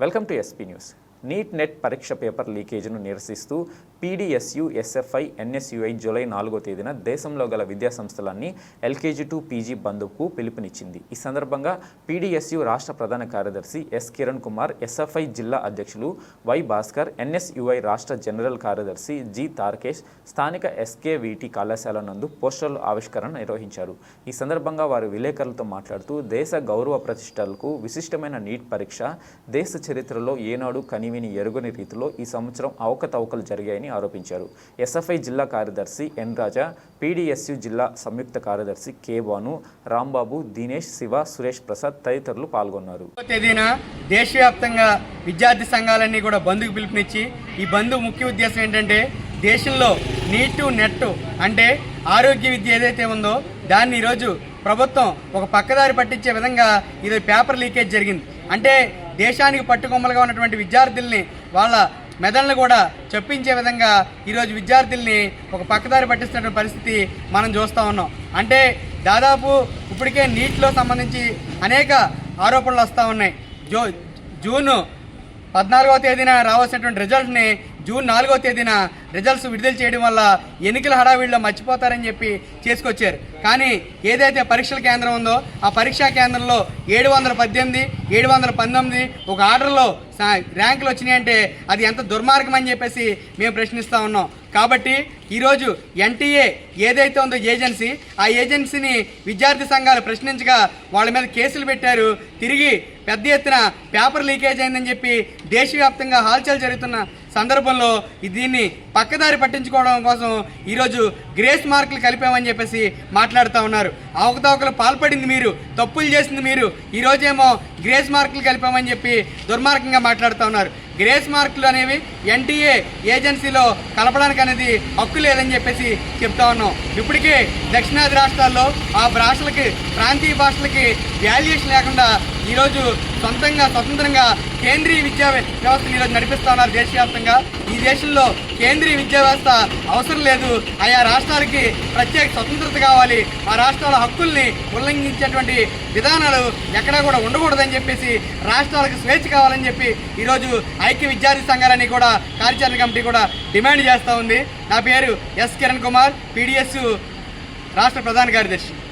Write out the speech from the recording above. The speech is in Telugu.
Welcome to SP news NEET NET పరీక్ష పేపర్ లీకేజ్ను నిరసిస్తూ పీడీఎస్యు ఎస్ఎఫ్ఐ ఎన్ఎస్యుఐ జూలై నాలుగో తేదీన దేశంలో గల విద్యా సంస్థలన్నీ ఎల్కేజీ టు పీజీ బంధుకు పిలుపునిచ్చింది. ఈ సందర్భంగా పీడీఎస్యు రాష్ట్ర ప్రధాన కార్యదర్శి ఎస్ కిరణ్ కుమార్ ఎస్ఎఫ్ఐ జిల్లా అధ్యక్షులు వై భాస్కర్ ఎన్ఎస్యుఐ రాష్ట్ర జనరల్ కార్యదర్శి జి తారకేష్ స్థానిక ఎస్కేవిటి కళాశాల నందు పోస్టర్ల ఆవిష్కరణ నిర్వహించారు. ఈ సందర్భంగా వారు విలేకరులతో మాట్లాడుతూ దేశ గౌరవ ప్రతిష్టలకు విశిష్టమైన నీట్ పరీక్ష దేశ చరిత్రలో ఏనాడు కనివిని ఎరుగని రీతిలో ఈ సంవత్సరం అవకతవకలు జరిగాయని ఆరోపించారు. ఎస్ఎఫ్ఐ జిల్లా కార్యదర్శి ఎన్ రాజా పీడీఎస్యు జిల్లా సంయుక్త కార్యదర్శి కే భాను రాంబాబు దినేష్ శివ సురేష్ ప్రసాద్ తదితరులు పాల్గొన్నారు. తేదీన దేశవ్యాప్తంగా విద్యార్థి సంఘాలన్నీ కూడా బంధుకు పిలుపునిచ్చి ఈ బంధు ముఖ్య ఉద్దేశం ఏంటంటే దేశంలో నీటు నెట్ అంటే ఆరోగ్య విద్య ఏదైతే ఉందో దాన్ని ఈరోజు ప్రభుత్వం ఒక పక్కదారి పట్టించే విధంగా ఇది పేపర్ లీకేజ్ జరిగింది. అంటే దేశానికి పట్టుకొమ్మలుగా ఉన్నటువంటి విద్యార్థుల్ని వాళ్ళ మెదళ్ళను కూడా చెప్పించే విధంగా ఈరోజు విద్యార్థుల్ని ఒక పక్కదారి పట్టిస్తున్న పరిస్థితి మనం చూస్తూ ఉన్నాం. అంటే దాదాపు ఇప్పటికే నీటిలో సంబంధించి అనేక ఆరోపణలు వస్తూ ఉన్నాయి. జో జూను పద్నాలుగవ తేదీన రావాల్సినటువంటి రిజల్ట్ని జూన్ నాలుగో తేదీన రిజల్ట్స్ విడుదల చేయడం వల్ల ఎన్నికల హడావిడిలో మర్చిపోతారని చెప్పి చేసుకొచ్చారు. కానీ ఏదైతే పరీక్షల కేంద్రం ఉందో ఆ పరీక్షా కేంద్రంలో ఏడు వందల పద్దెనిమిది ఏడు వందల పంతొమ్మిది ఒక ఆర్డర్లో ర్యాంకులు వచ్చినాయంటే అది ఎంత దుర్మార్గం అని చెప్పేసి మేము ప్రశ్నిస్తూ ఉన్నాం. కాబట్టి ఈరోజు ఎన్టీఏ ఏదైతే ఉందో ఏజెన్సీ ఆ ఏజెన్సీని విద్యార్థి సంఘాలు ప్రశ్నించగా వాళ్ళ మీద కేసులు పెట్టారు. తిరిగి పెద్ద ఎత్తున పేపర్ లీకేజ్ అయిందని చెప్పి దేశవ్యాప్తంగా హాల్చల్ జరుగుతున్న సందర్భంలో దీన్ని పక్కదారి పట్టించుకోవడం కోసం ఈరోజు గ్రేస్ మార్కులు కలిపామని చెప్పేసి మాట్లాడుతూ ఉన్నారు. అవకతవకలు పాల్పడింది మీరు తప్పులు చేసింది మీరు ఈరోజేమో గ్రేస్ మార్కులు కలిపామని చెప్పి దుర్మార్గంగా మాట్లాడుతూ ఉన్నారు. గ్రేస్ మార్కులు అనేవి ఎన్టీఏ ఏజెన్సీలో కలపడానికి అనేది హక్కు లేదని చెప్పేసి చెప్తా ఉన్నాం. ఇప్పటికే దక్షిణాది రాష్ట్రాల్లో ఆ భాషలకి ప్రాంతీయ భాషలకి వాల్యుయేషన్ లేకుండా ఈరోజు సొంతంగా స్వతంత్రంగా కేంద్రీయ విద్యా వ్యవస్థను ఈరోజు నడిపిస్తా ఉన్నారు దేశవ్యాప్తంగా. ఈ దేశంలో కేంద్రీయ విద్యా వ్యవస్థ అవసరం లేదు. ఆయా రాష్ట్రాలకి ప్రత్యేక స్వతంత్రత కావాలి. ఆ రాష్ట్రాల హక్కుల్ని ఉల్లంఘించేటువంటి విధానాలు ఎక్కడా కూడా ఉండకూడదని చెప్పేసి రాష్ట్రాలకు స్వేచ్ఛ కావాలని చెప్పి ఈరోజు ఐక్య విద్యార్థి సంఘాలని కూడా కార్యాచరణ కమిటీ కూడా డిమాండ్ చేస్తూ ఉంది. నా పేరు ఎస్ కిరణ్ కుమార్ పీడిఎస్ రాష్ట్ర ప్రధాన కార్యదర్శి.